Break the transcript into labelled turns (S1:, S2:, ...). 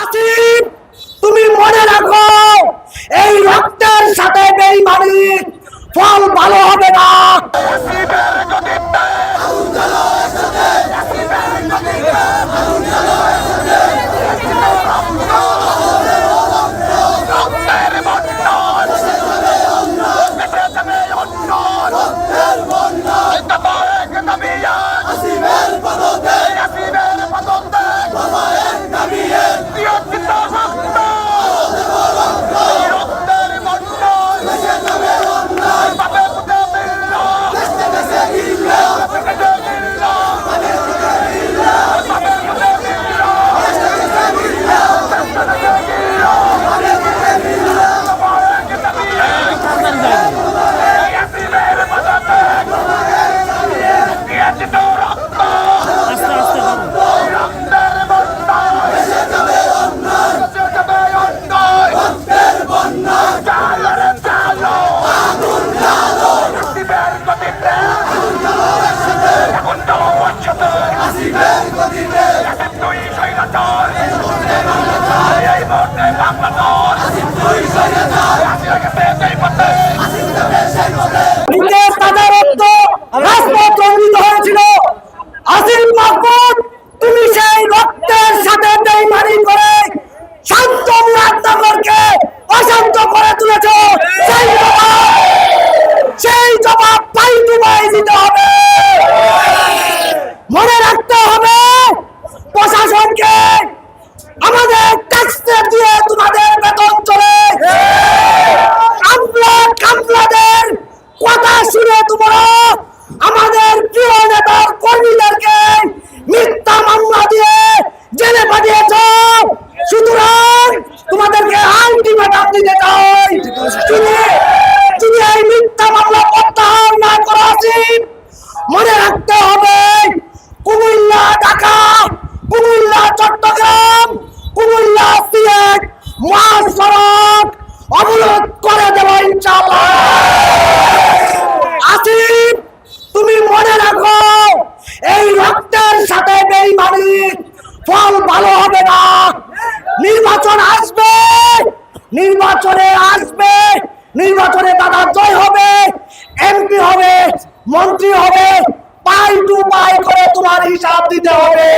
S1: আসিফ তুমি মনে রাখো এই রক্তের সাথে বেইমানি তুমি সেই রক্তের সাথে বেইমানি করে শান্ত মুরাদনগরকে অশান্ত করে তুলেছ। সেই জবাব সেই জবাব পাই দিতে হবে মনে রাখতে হবে প্রশাসনকে আমাদের ট্যাক্স দিয়ে তোমাদের বেতন চলে কামলা কামলাদের শুনে তোমরা আমাদের প্রিয় নেতার কর্মীদেরকে মিথ্যা মামলা দিয়ে জেলে পাঠিয়েছ। সুতরাং তোমাদেরকে আলটিমেটাম দিতে চাই যদি এই মিথ্যা মামলা প্রত্যাহার না করা উচিত, মনে রাখতে হবে, কুমিল্লা, ঢাকা, কুমিল্লা, চট্টগ্রাম, কুমিল্লা সিলেট, মহাসড়ক অবরোধ করে দেবো ইনশাআল্লাহ আসিফ তুমি মনে রাখো এই রক্তের সাথে বেইমানি ফল ভালো হবে না নির্বাচন আসবে নির্বাচনে আসবে, নির্বাচনে দাদা জয় হবে, এমপি হবে, মন্ত্রী হবে, পাই টু পাই করে তোমার হিসাব দিতে হবে।